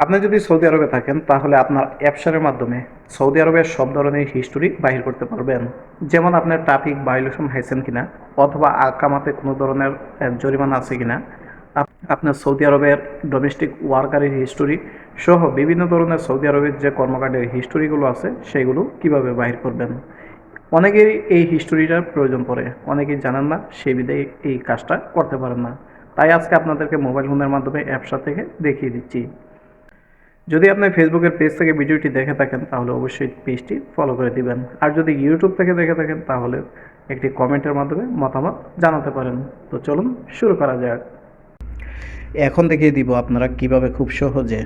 আপনি যদি সৌদি আরবে থাকেন, তাহলে আপনার অ্যাপসারের মাধ্যমে সৌদি আরবের সব ধরনের হিস্টোরি বাহির করতে পারবেন। যেমন আপনার ট্রাফিক ভায়োলেশন হয়েছেন কিনা, অথবা আকামাতে কোনো ধরনের জরিমানা আছে কিনা, আপ- আপনার সৌদি আরবের ডোমেস্টিক ওয়ার্কারের হিস্টোরি সহ বিভিন্ন ধরনের সৌদি আরবের যে কর্মকাণ্ডের হিস্টোরিগুলো আছে, সেগুলো কীভাবে বাহির করবেন। অনেকেরই এই হিস্টোরিটার প্রয়োজন পড়ে, অনেকেই জানেন না সেই বিধেই এই কাজটা করতে পারেন না। তাই আজকে আপনাদেরকে মোবাইল ফোনের মাধ্যমে অ্যাপসা থেকে দেখিয়ে দিচ্ছি। যদি আপনি ফেসবুকের পেজ থেকে ভিডিওটি দেখে থাকেন, তাহলে অবশ্যই পেজটি ফলো করে দিবেন। আর যদি ইউটিউব থেকে দেখে থাকেন, তাহলে একটি কমেন্টের মাধ্যমে মতামত জানাতে পারেন। তো চলুন শুরু করা যাক। এখন দেখিয়ে দিব আপনারা কীভাবে খুব সহজে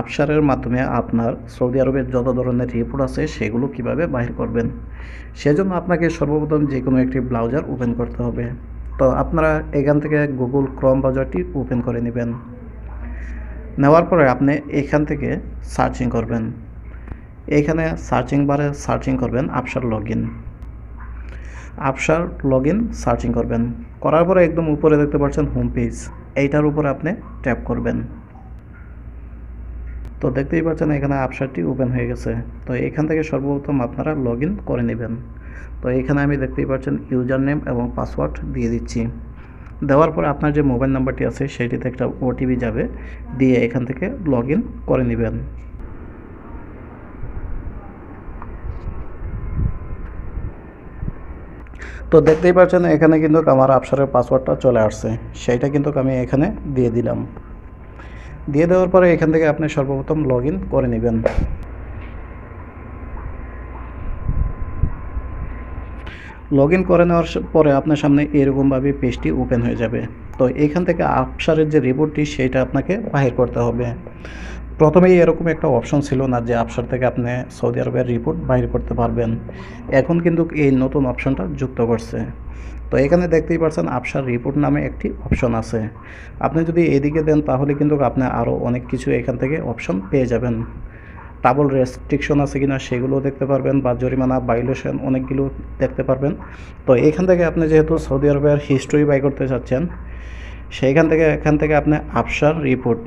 আফসারের মাধ্যমে আপনার সৌদি আরবের যত ধরনের রিপোর্ট আছে, সেগুলো কীভাবে বাহির করবেন। সেজন্য আপনাকে সর্বপ্রথম যে কোনো একটি ব্রাউজার ওপেন করতে হবে। তো আপনারা এখান থেকে গুগল ক্রম ব্রাউজারটি ওপেন করে নেবেন। নেওয়ার পরে আপনি এখান থেকে সার্চিং করবেন। এখানে সার্চিং বারে সার্চিং করবেন আপসার লগ ইন আপসার লগ ইন সার্চিং করবেন। করার পরে একদম উপরে দেখতে পাচ্ছেন হোম পেজ এইটার উপরে আপনি ট্যাপ করবেন। তো দেখতেই পাচ্ছেন এখানে আপসারটি ওপেন হয়ে গেছে। তো এখান থেকে সর্বপ্রথম আপনারা লগ করে নেবেন। তো এখানে আমি দেখতেই পাচ্ছেন ইউজার নেম এবং পাসওয়ার্ড দিয়ে দিচ্ছি। দেওয়ার পরে আপনার যে মোবাইল নাম্বারটি আছে সেটিতে একটা ওটিপি যাবে। দিয়ে এখান থেকে লগ করে নেবেন। তো দেখতেই পাচ্ছেন, এখানে কিন্তু আমার আফসারের পাসওয়ার্ডটা চলে আসছে। সেইটা কিন্তু আমি এখানে দিয়ে দিলাম। দিয়ে দেওয়ার পরে এখান থেকে আপনি সর্বপ্রথম লগ করে নেবেন। লগ ইন করে নেওয়ার পরে আপনার সামনে এরকমভাবে পেজটি ওপেন হয়ে যাবে। তো এখান থেকে আফসারের যে রিপোর্টটি সেইটা আপনাকে বাহির করতে হবে। প্রথমেই এরকম একটা অপশন ছিল না যে আফসার থেকে আপনি সৌদি আরবের রিপোর্ট বাহির করতে পারবেন। এখন কিন্তু এই নতুন অপশনটা যুক্ত করছে। তো এখানে দেখতেই পাচ্ছেন আফসার রিপোর্ট নামে একটি অপশন আছে। আপনি যদি এদিকে দেন, তাহলে কিন্তু আপনি আরও অনেক কিছু এখান থেকে অপশন পেয়ে যাবেন। ডাবল রেস্ট্রিকশন আছে কিনা সেগুলো দেখতে পারবেন বা জরিমানা ভাইলেশন অনেকগুলো দেখতে পারবেন। তো এখান থেকে আপনি যেহেতু সৌদি আরবের হিস্ট্রি বাই করতে চাচ্ছেন, সেইখান থেকে, এখান থেকে আপনি আফসার রিপোর্ট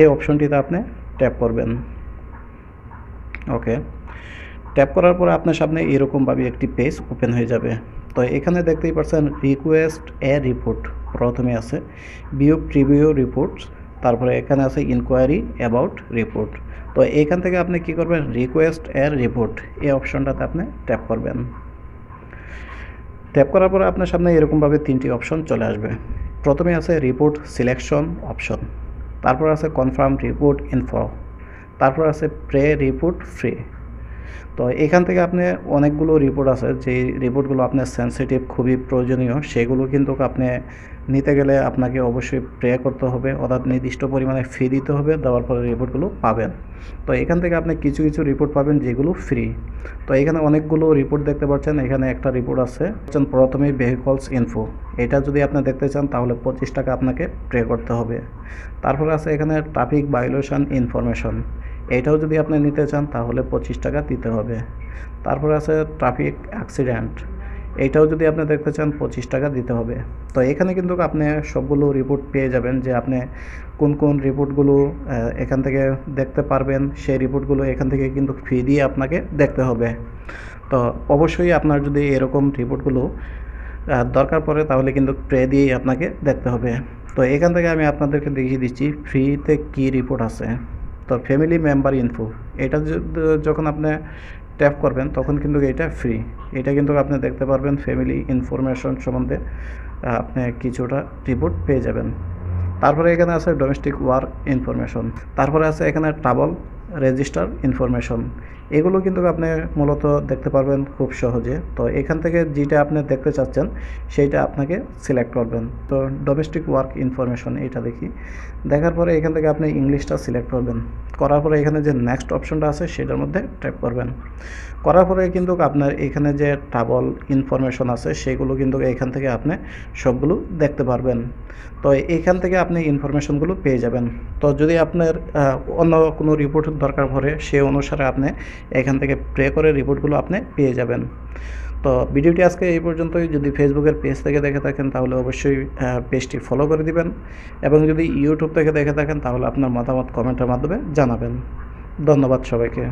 এই অপশনটিতে আপনি ট্যাপ করবেন। ওকে ট্যাপ করার পরে আপনার সামনে এরকমভাবে একটি পেজ ওপেন হয়ে যাবে। তো এখানে দেখতেই পাচ্ছেন রিকোয়েস্ট এ রিপোর্ট প্রথমে আছে। বিও প্রিভিউ রিপোর্ট তারপরে এখানে আছে ইনকোয়ারি অ্যাবাউট রিপোর্ট তো এখান থেকে আপনি কি করবেন? রিকোয়েস্ট এর রিপোর্ট এই অপশনটাতে আপনি ট্যাপ করবেন। ট্যাপ করার পরে আপনার সামনে এরকমভাবে তিনটি অপশন চলে আসবে। প্রথমে আছে রিপোর্ট সিলেকশন অপশন তারপর আছে কনফার্ম রিপোর্ট ইনফো তারপর আছে প্রে রিপোর্ট ফ্রি তো এখান থেকে আপনি অনেকগুলো রিপোর্ট আছে যে রিপোর্টগুলো আপনার সেন্সিটিভ খুবই প্রয়োজনীয়, সেগুলো কিন্তু আপনি নিতে গেলে আপনাকে অবশ্যই প্রে করতে হবে, অর্থাৎ নির্দিষ্ট পরিমাণে ফি দিতে হবে, দেওয়ার পরে রিপোর্টগুলো পাবেন। তো এখান থেকে আপনি কিছু কিছু রিপোর্ট পাবেন যেগুলো ফ্রি তো এখানে অনেকগুলো রিপোর্ট দেখতে পাচ্ছেন, এখানে একটা রিপোর্ট আছে প্রথমেই ভেহিকলস ইনফো এটা যদি আপনি দেখতে চান, তাহলে পঁচিশ টাকা আপনাকে প্রে করতে হবে। তারপরে আছে এখানে ট্রাফিক ভায়োলেশন ইনফরমেশন এটাও যদি আপনি নিতে চান, তাহলে পঁচিশ টাকা দিতে হবে। তারপরে আছে ট্রাফিক অ্যাক্সিডেন্ট। এইটাও যদি আপনি দেখতে চান, পঁচিশ টাকা দিতে হবে। তো এখানে কিন্তু আপনি সবগুলো রিপোর্ট পেয়ে যাবেন যে আপনি কোন কোন রিপোর্টগুলো এখান থেকে দেখতে পারবেন। সেই রিপোর্টগুলো এখান থেকে কিন্তু ফি দিয়ে আপনাকে দেখতে হবে। তো অবশ্যই আপনার যদি এরকম রিপোর্টগুলো দরকার পড়ে, তাহলে কিন্তু প্রে দিয়েই আপনাকে দেখতে হবে। তো এখান থেকে আমি আপনাদেরকে দেখিয়ে দিচ্ছি ফ্রিতে কী রিপোর্ট আছে। তো ফ্যামিলি মেম্বার ইনফো এটা যখন আপনি ট্যাপ করবেন, তখন কিন্তু এটা ফ্রি এটা কিন্তু আপনি দেখতে পারবেন ফ্যামিলি ইনফরমেশন সম্বন্ধে আপনি কিছুটা রিপোর্ট পেয়ে যাবেন। তারপরে এখানে আছে ডোমেস্টিক ওয়ার্ক ইনফরমেশন তারপরে আছে এখানে ট্রাভেল রেজিস্টার ইনফরমেশন এগুলো কিন্তু আপনি মূলত দেখতে পারবেন খুব সহজে। তো এখান থেকে যেটা আপনি দেখতে চাচ্ছেন, সেইটা আপনাকে সিলেক্ট করবেন। তো ডোমেস্টিক ওয়ার্ক ইনফরমেশন এটা দেখি। দেখার পরে এখান থেকে আপনি ইংলিশটা সিলেক্ট করবেন। করার পরে এখানে যে নেক্সট অপশনটা আছে, সেটার মধ্যে ট্যাপ করবেন। করার পরে কিন্তু আপনার এখানে যে ট্রাভেল ইনফরমেশন আছে, সেগুলো কিন্তু এখান থেকে আপনি সবগুলো দেখতে পারবেন। তো এখান থেকে আপনি ইনফরমেশনগুলো পেয়ে যাবেন। তো যদি আপনার অন্য কোনো রিপোর্ট দরকার পড়ে, সে অনুসারে আপনি এখান থেকে প্রে করে রিপোর্টগুলো আপনি পেয়ে যাবেন। তো ভিডিওটি আজকে এই পর্যন্তই। যদি ফেসবুকের পেজ থেকে দেখে থাকেন, তাহলে অবশ্যই পেজটি ফলো করে দিবেন এবং যদি ইউটিউব থেকে দেখে থাকেন, তাহলে আপনার মতামত কমেন্টের মাধ্যমে জানাবেন। ধন্যবাদ সবাইকে।